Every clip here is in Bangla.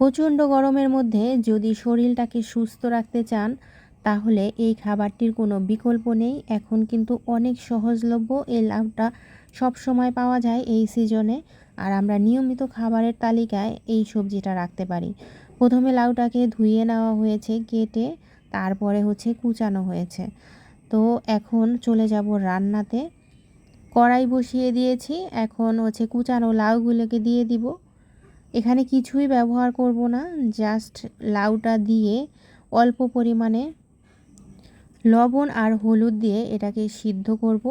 প্রচণ্ড গরমের মধ্যে যদি শরীরটাকে সুস্থ রাখতে চান, তাহলে এই খাবারটির কোনো বিকল্প নেই। এখন কিন্তু অনেক সহজলভ্য এই লাউটা সব সময় পাওয়া যায় এই সিজনে। আর আমরা নিয়মিত খাবারের তালিকায় এই সবজিটা রাখতে পারি। প্রথমে লাউটাকে ধুয়ে নেওয়া হয়েছে কেটে, তারপরে হচ্ছে কুচানো হয়েছে। তো এখন চলে যাব রান্নাতে। কড়াই বসিয়ে দিয়েছি। এখন হচ্ছে কুচানো লাউগুলোকে দিয়ে দিব। এখানে কিছুই ব্যবহার করব না জাস্ট লাউটা দিয়ে অল্প পরিমাণে লবণ আর হলুদ দিয়ে এটাকে সিদ্ধ করব,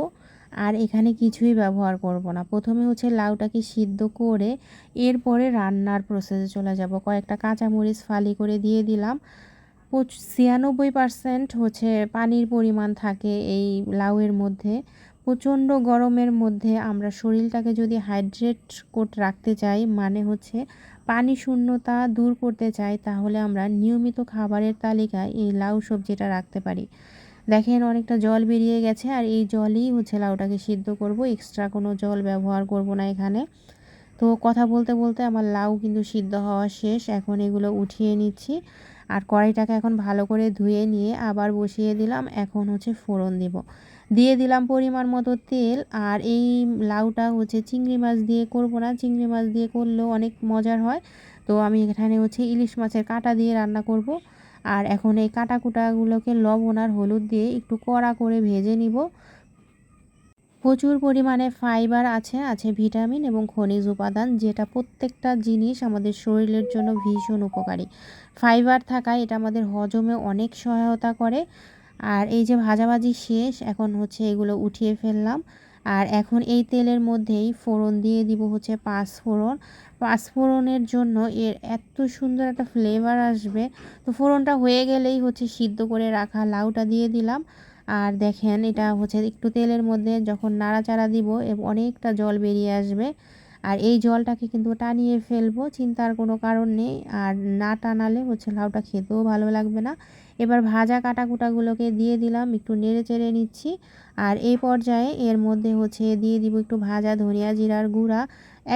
আর এখানে কিছুই ব্যবহার করব না। প্রথমে হচ্ছে লাউটাকে সিদ্ধ করে এরপরে রান্নার প্রসেসে চলে যাব। কয়েকটা কাঁচামরিচ ফালি করে দিয়ে দিলাম। ছিয়ানব্বই পারসেন্ট হচ্ছে পানির পরিমাণ থাকে এই লাউয়ের মধ্যে। প্রচণ্ড গরমের মধ্যে আমরা শরীরটাকে যদি হাইড্রেট কোট রাখতে চাই মানে হচ্ছে পানি শূন্যতা দূর করতে চাই, তাহলে আমরা নিয়মিত খাবারের তালিকায় এই লাউ সবজিটা রাখতে পারি। দেখেন অনেকটা জল বেরিয়ে গেছে, আর এই জলই হচ্ছে লাউটাকে সিদ্ধ করব এক্সট্রা কোনো জল ব্যবহার করব না এখানে। তো কথা বলতে বলতে আমার লাউ কিন্তু সিদ্ধ হওয়া শেষ, এখন এগুলো উঠিয়ে নিচ্ছি। আর কড়াইটাকে এখন ভালো করে ধুয়ে নিয়ে আবার বসিয়ে দিলাম, এখন হচ্ছে ফোড়ন দিব। দিয়ে দিলাম পরিমাণ মতো তেল, আর এই লাউটা হচ্ছে চিংড়ি মাছ দিয়ে করব না, চিংড়ি মাছ দিয়ে করলেও অনেক মজার হয়। তো আমি এখানে হচ্ছে ইলিশ মাছের কাঁটা দিয়ে রান্না করব। আর এখন এই কাটা কুটাগুলোকে লবণ আর হলুদ দিয়ে একটু কড়া করে ভেজে নিব। প্রচুর পরিমাণে ফাইবার আছে আছে ভিটামিন এবং খনিজ উপাদান, যেটা প্রত্যেকটা জিনিস আমাদের শরীরের জন্য ভীষণ উপকারী। ফাইবার থাকায় এটা আমাদের হজমে অনেক সহায়তা করে। আর এই যে ভাজাভাজি শেষ, এখন হচ্ছে এগুলো উঠিয়ে ফেললাম। আর এখন এই তেলের মধ্যেই ফোড়ন দিয়ে দিব হচ্ছে পাঁচ ফোড়ন পাঁচ ফোড়নের জন্য এর এত সুন্দর একটা ফ্লেভার আসবে। তো ফোড়নটা হয়ে গেলেই হচ্ছে সিদ্ধ করে রাখা লাউটা দিয়ে দিলাম। আর দেখেন এটা হচ্ছে একটু তেলের মধ্যে যখন নাড়াচাড়া দিব অনেকটা জল বেরিয়ে আসবে। আর এই জলটাকে কিন্তু টানিয়ে ফেলব, চিন্তার কোনো কারণ নেই। আর না টানালে হচ্ছে লাউটা খেতেও ভালো লাগবে না। এবার ভাজা কাটা কুটাগুলোকে দিয়ে দিলাম, একটু নেড়ে চেড়ে নিচ্ছি। আর এই পর্যায়ে এর মধ্যে হচ্ছে দিয়ে দিব একটু ভাজা ধনিয়া জিরার গুঁড়া।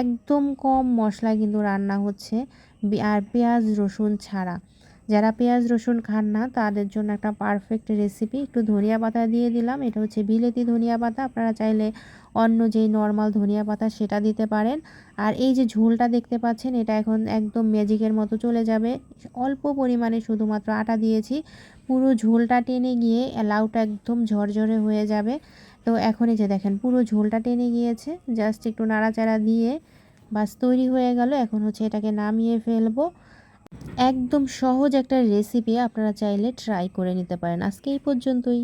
একদম কম মশলা কিন্তু রান্না হচ্ছে, আর পেঁয়াজ রসুন ছাড়া। যারা পেঁয়াজ, রসুন খান না, তাদের জন্য একটা পারফেক্ট রেসিপি একটু ধনিয়া পাতা দিয়ে দিলাম, এটা হচ্ছে বিলেতি ধনিয়া পাতা। আপনারা চাইলে অন্য যেই নর্মাল ধনিয়া পাতা, সেটা দিতে পারেন। আর এই যে ঝোলটা দেখতে পাচ্ছেন, এটা এখন একদম ম্যাজিকের মতো চলে যাবে। অল্প পরিমাণে শুধুমাত্র আটা দিয়েছি। পুরো ঝোলটা টেনে গিয়ে লাউটা একদম ঝরঝরে হয়ে যাবে। তো এখন এই যে দেখেন, পুরো ঝোলটা টেনে গিয়েছে। জাস্ট একটু নাড়াচাড়া দিয়ে বাস তৈরি হয়ে গেল। এখন হচ্ছে এটাকে নামিয়ে ফেলব। একদম সহজ একটা রেসিপি আপনারা চাইলে ট্রাই করে নিতে পারেন। আজকে এই পর্যন্তই।